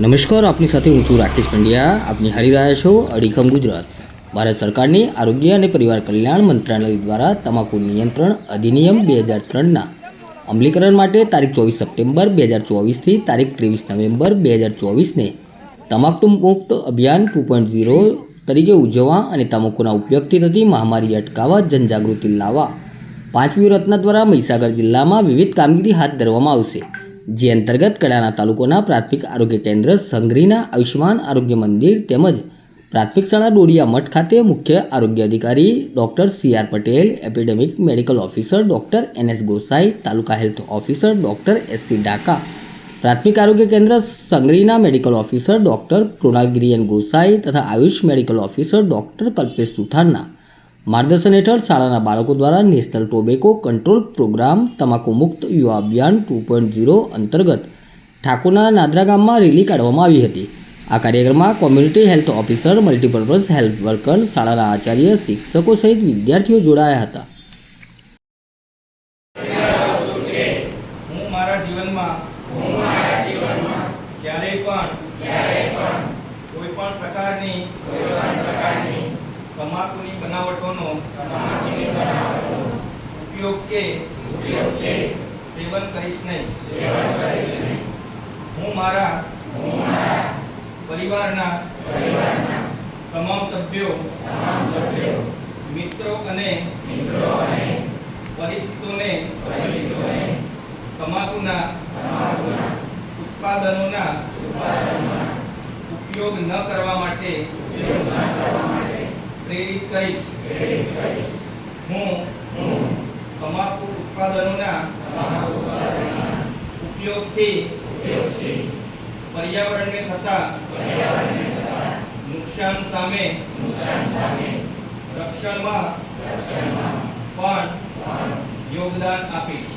નમસ્કાર, આપની સાથે હું છું રાકેશ પંડ્યા. આપની હારી રહ્યા છો અડીખમ ગુજરાત. ભારત સરકારની આરોગ્ય અને પરિવાર કલ્યાણ મંત્રાલય દ્વારા તમાકુ નિયંત્રણ અધિનિયમ બે હજાર ત્રણના અમલીકરણ માટે તારીખ ચોવીસ સપ્ટેમ્બર બે હજાર ચોવીસથી તારીખ ત્રેવીસ નવેમ્બર બે હજાર ચોવીસને તમાકુ મુક્ત અભિયાન ટુ પોઈન્ટ ઝીરો તરીકે ઉજવવા અને તમાકુના ઉપયોગથી થતી મહામારી અટકાવવા, જનજાગૃતિ લાવવા પાંચમી રત્ન દ્વારા મહીસાગર જિલ્લામાં વિવિધ કામગીરી હાથ ધરવામાં આવશે. જે અંતર્ગત કડાના તાલુકાના પ્રાથમિક આરોગ્ય કેન્દ્ર સંઘરીના આયુષ્યમાન આરોગ્ય મંદિર તેમજ પ્રાથમિક શાળા ડોડિયા મઠ ખાતે મુખ્ય આરોગ્ય અધિકારી doctor C R Patel, epidemic medical officer doctor N S Gosai, taluka health officer doctor S C Daka, પ્રાથમિક આરોગ્ય કેન્દ્ર સંગરીના medical officer doctor Krunalgiri N Gosai તથા Ayush medical officer doctor Kalpesh સુથારના માર્ગદર્શન હેઠળ શાળાના બાળકો દ્વારા નેશનલ ટોબેકો કંટ્રોલ પ્રોગ્રામ તમાકુ મુક્ત યુવા અભિયાન ટુ પોઈન્ટ ઝીરો અંતર્ગત ઠાકોરના નાદરા ગામમાં રેલી કાઢવામાં આવી હતી. આ કાર્યક્રમમાં community health officer, multipurpose health worker, શાળાના આચાર્ય, શિક્ષકો સહિત વિદ્યાર્થીઓ જોડાયા હતા. પ્રકારની તમાકુની બનાવટોનો ઉપયોગ કે સેવન કરીશ નહીં. હું મારા પરિવારના તમામ સભ્યો મિત્રો અને પરિચિતોને તમાકુના ઉત્પાદનોના ઉપયોગ ન કરવા માટે પ્રેરિત કરીશ. હું તમાકુ ઉત્પાદનોના ઉપયોગથી પર્યાવરણને થતા નુકસાન સામે રક્ષણમાં પણ યોગદાન આપીશ.